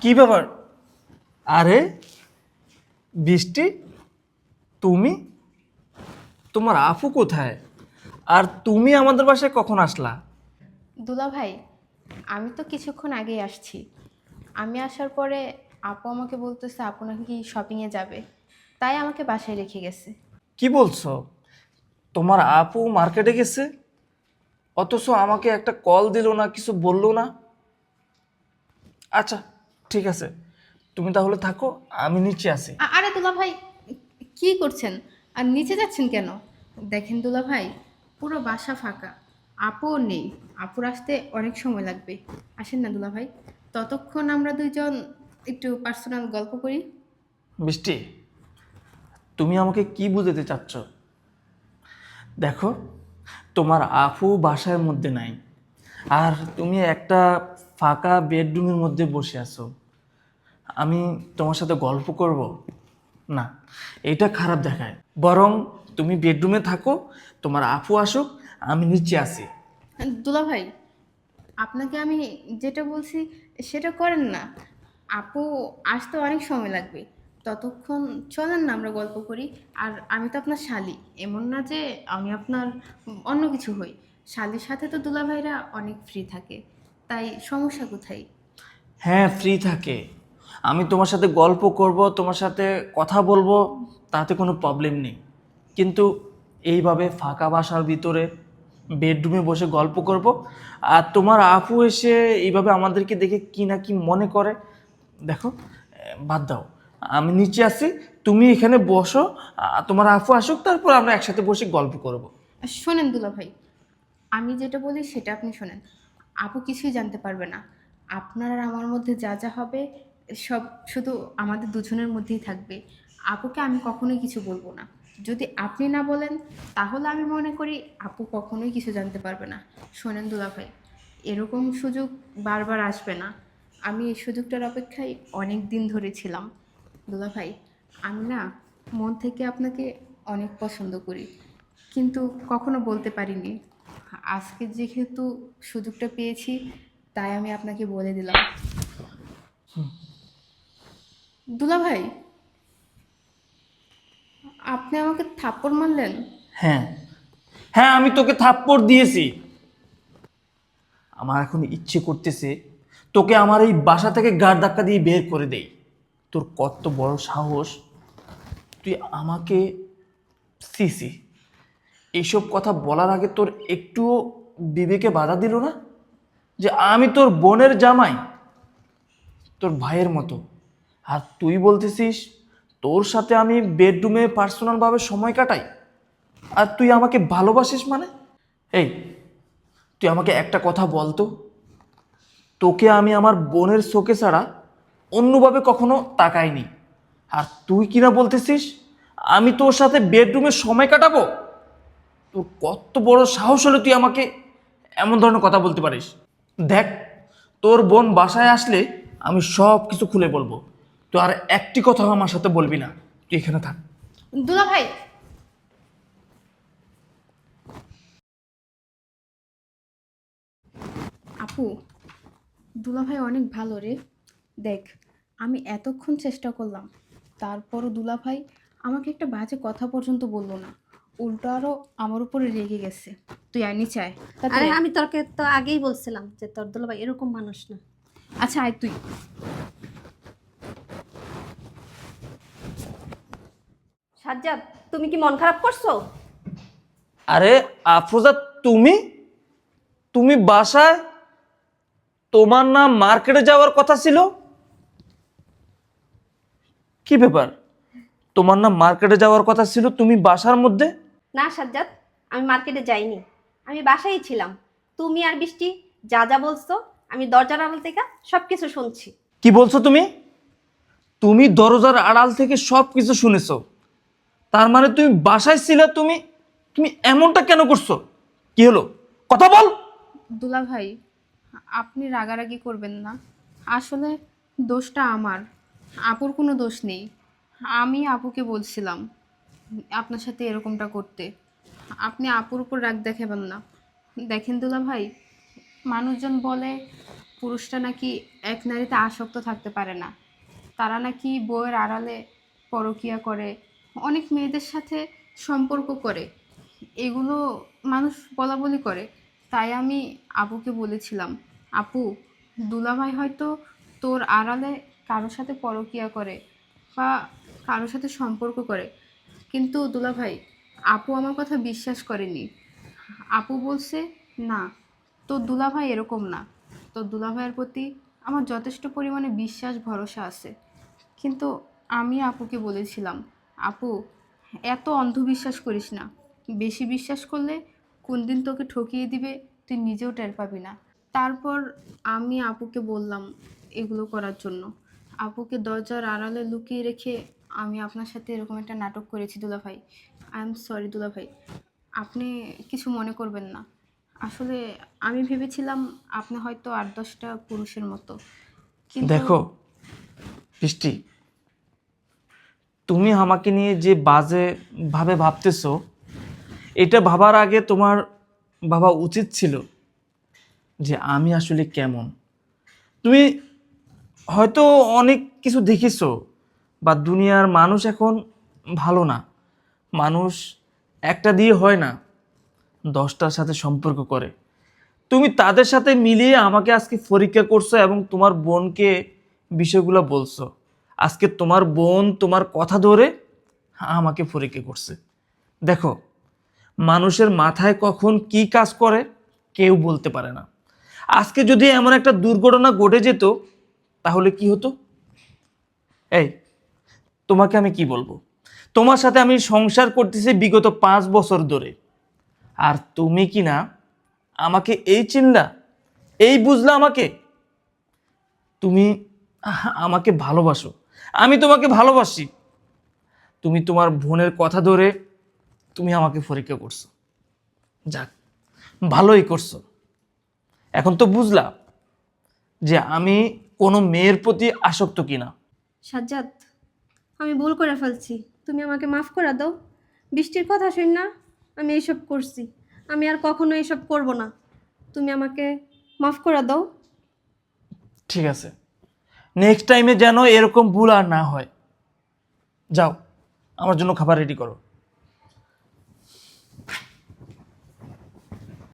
কি ব্যাপার? আরে বৃষ্টি তুমি? তোমার আপু কোথায়? আর তুমি আমাদের বাসায় কখন আসলা? দুলা ভাই আমি তো কিছুক্ষণ আগেই আসছি। আমি আসার পরে আপু আমাকে বলতেছে আপু নাকি শপিংয়ে যাবে। তাই আমাকে বাসায় রেখে গেছে। কি বলছো? তোমার আপু মার্কেটে গেছে? অথচ আমাকে একটা কল দিল না কিছু বলল না? আচ্ছা ঠিক আছে তুমি তাহলে থাকো আমি নিচে আছি। আ- আরে দুলা ভাই কি করছেন? আর নিচে যাচ্ছেন কেন? দেখেন দুলা ভাই পুরো বাসা ফাঁকা আপুও নেই। আপুর আসতে অনেক সময় লাগবে। আসেন না দুলা ভাই ততক্ষণ আমরা দুইজন একটু পার্সোনাল গল্প করি। বৃষ্টি তুমি আমাকে কি বুঝাতে চাচ্ছ? দেখো তোমার আপু বাসার মধ্যে নাই আর তুমি একটা ফাঁকা বেডরুমের মধ্যে বসে আছো। আমি তোমার সাথে গল্প করব? না এটা খারাপ দেখায়। বরং তুমি বেডরুমে থাকো তোমার আপু আসুক আমি নিচে আসি দুলা ভাই আপনাকে আমি যেটা বলছি সেটা করেন না। আপু আসতে অনেক সময় লাগবে। ততক্ষণ চলেন না আমরা গল্প করি। আর আমি তো আপনার শালি। এমন না যে আমি আপনার অন্য কিছু হই। শালির সাথে তো দুলা ভাইরা অনেক ফ্রি থাকে। তাই সমস্যা কোথায়? হ্যাঁ ফ্রি থাকে। আমি তোমার সাথে গল্প করব, তোমার সাথে কথা বলব, তাতে কোনো প্রবলেম নেই। কিন্তু এইভাবে ফাঁকা বাসার ভিতরে বেডরুমে বসে গল্প করব, আর তোমার আপু এসে এইভাবে আমাদেরকে দেখে কি না কি মনে করে, দেখো বাদ দাও। আমি নিচে আসি তুমি এখানে বসো তোমার আপু আসুক, তারপর আমরা একসাথে বসে গল্প করব। শোনেন দুলা ভাই, আমি যেটা বলি সেটা আপনি শোনেন। আপু কিছুই জানতে পারবে না। আপনার আর আমার মধ্যে যা যা হবে সব শুধু আমাদের দুজনের মধ্যেই থাকবে। আপুকে আমি কখনোই কিছু বলব না। যদি আপনি না বলেন, তাহলে আমি মনে করি আপু কখনোই কিছু জানতে পারবে না। শোনেন দুলা ভাই এরকম সুযোগ বারবার আসবে না। আমি এই সুযোগটার অপেক্ষায় অনেক দিন ধরে ছিলাম। দুলা ভাই আমি না মন থেকে আপনাকে অনেক পছন্দ করি। কিন্তু কখনো বলতে পারিনি। আজকে যেহেতু সুযোগটা পেয়েছি, তাই আমি আপনাকে বলে দিলাম। দুলা ভাই আপনি আমাকে থাপ্পড় মারলেন? হ্যাঁ। হ্যাঁ আমি তোকে থাপ্পড় দিয়েছি। আমার এখন ইচ্ছে করতেছে তোকে আমার এই বাসা থেকে গাড় ধাক্কা দিয়ে বের করে দেই। তোর কত বড় সাহস? তুই আমাকে সিসি এইসব কথা বলার আগে তোর একটুও বিবেকে বাধা দিল না? যে আমি তোর বোনের জামাই, তোর ভাইয়ের মতো। আর তুই বলতেছিস, তোর সাথে আমি বেডরুমে পার্সোনালভাবে সময় কাটাই? আর তুই আমাকে ভালোবাসিস মানে? এই, তুই আমাকে একটা কথা বলতো তোকে আমি আমার বোনের শোকে ছাড়া অন্যভাবে কখনো তাকাইনি। আর তুই কিনা বলতেছিস, আমি তোর সাথে বেডরুমে সময় কাটাবো? তোর কত বড় সাহস হলে তুই আমাকে এমন ধরনের কথা বলতে পারিস। দেখ, তোর বোন বাসায় আসলে আমি সব কিছু খুলে বলব। তুই আর একটি কথা আমার সাথে বলবি না তুই এখানে থাক। দুলা ভাই। আপু দুলা ভাই অনেক ভালো রে। দেখ আমি এতক্ষণ চেষ্টা করলাম তারপরও দুলা ভাই আমাকে একটা বাজে কথা পর্যন্ত বলল না। উল্টো আরও আমার উপরে রেগে গেছে। তুই আইনি চাই আরে আমি তোকে তো আগেই বলছিলাম যে তোর দুলাভাই এরকম মানুষ না। আচ্ছা আয় তুই। সাজ্জাদ তুমি কি মন খারাপ করছ? আরে আফরোজা তুমি? তুমি বাসায় তোমার না মার্কেটে যাওয়ার কথা ছিল? কি ব্যাপার? তোমার না মার্কেটে যাওয়ার কথা ছিল তুমি বাসার মধ্যে? না সাজ্জাদ আমি মার্কেটে যাইনি। আমি বাসায় ছিলাম। তুমি আর বৃষ্টি যা যা বলছো আমি দরজার আড়াল থেকে সব কিছু শুনছি। কি বলছো তুমি? তুমি দরজার আড়াল থেকে সব কিছু শুনেছো। তার মানে তুমি বাসায় ছিলে, তুমি তুমি এমনটা কেন করছ? কি হলো? কথা বল! দুলা ভাই, আপনি রাগারাগি করবেন না। আসলে দোষটা আমার। আপুর কোনো দোষ নেই। আমি আপুকে বলছিলাম আপনার সাথে এরকমটা করতে। আপনি আপুর উপর রাগ দেখাবেন না। দেখেন দুলা ভাই, মানুষজন বলে পুরুষটা নাকি এক নারীতে আসক্ত থাকতে পারে না। তারা নাকি বউয়ের আড়ালে পরকিয়া করে অনেক মেয়েদের সাথে সম্পর্ক করে। এগুলো মানুষ বলা বলি করে। তাই আমি আপুকে বলেছিলাম, আপু, দুলাভাই হয়তো তোর আড়ালে কারোর সাথে পরকিয়া করে বা কারোর সাথে সম্পর্ক করে। কিন্তু দুলাভাই, আপু আমার কথা বিশ্বাস করেনি। আপু বলছে, না, তোর দুলাভাই এরকম না। তোর দুলাভাইয়ের প্রতি আমার যথেষ্ট পরিমাণে বিশ্বাস, ভরসা আছে। কিন্তু আমি আপুকে বলেছিলাম আপু, এত অন্ধবিশ্বাস করিস না। বেশি বিশ্বাস করলে কোন দিন তোকে ঠকিয়ে দিবে, তুই নিজেও টের পাবি না। তারপর আমি আপুকে বললাম এগুলো করার জন্য। আপুকে দরজার আড়ালে লুকিয়ে রেখে আমি আপনার সাথে এরকম একটা নাটক করেছি দুলাভাই। আই এম সরি দুলাভাই। আপনি কিছু মনে করবেন না। আসলে আমি ভেবেছিলাম আপনি হয়তো আট দশটা পুরুষের মতো। দেখো, বৃষ্টি তুমি আমাকে নিয়ে যে বাজে ভাবে ভাবতেছো, এটা ভাবার আগে তোমার ভাবা উচিত ছিল যে আমি আসলে কেমন। তুমি হয়তো অনেক কিছু দেখেছ, বা দুনিয়ার মানুষ এখন ভালো না। মানুষ একটা দিয়ে হয় না, দশটার সাথে সম্পর্ক করে। তুমি তাদের সাথে মিলিয়ে আমাকে আজকে পরীক্ষা করছ এবং তোমার বোনকে বিষয়গুলো বলছো। আজকে তোমার বোন তোমার কথা ধরে আমাকে পরীক্ষা করছে। দেখো, মানুষের মাথায় কখন কি কাজ করে কেউ বলতে পারে না। আজকে যদি এমন একটা দুর্ঘটনা ঘটে যেত, তাহলে কি হতো? এই, তোমাকে আমি কি বলব? তোমার সাথে আমি সংসার করতেছি বিগত পাঁচ বছর ধরে। আর তুমি কি না, আমাকে এই চিনলা, এই বুঝলা আমাকে? তুমি আমাকে ভালোবাসো। আমি তোমাকে ভালোবাসি। তুমি তোমার বোনের কথা ধরে তুমি আমাকে পরীক্ষা করছ। যাক ভালোই করছ। এখন তো বুঝলা যে আমি কোনো মেয়ের প্রতি আসক্ত কিনা। সাজ্জাদ আমি ভুল করে ফেলছি। তুমি আমাকে মাফ করে দাও। বৃষ্টির কথা শুন না আমি এইসব করছি। আমি আর কখনো এইসব করব না। তুমি আমাকে মাফ করে দাও। ঠিক আছে। নেক্সট টাইমে যেন এরকম ভুল আর না হয়। যাও আমার জন্য খাবার রেডি করো।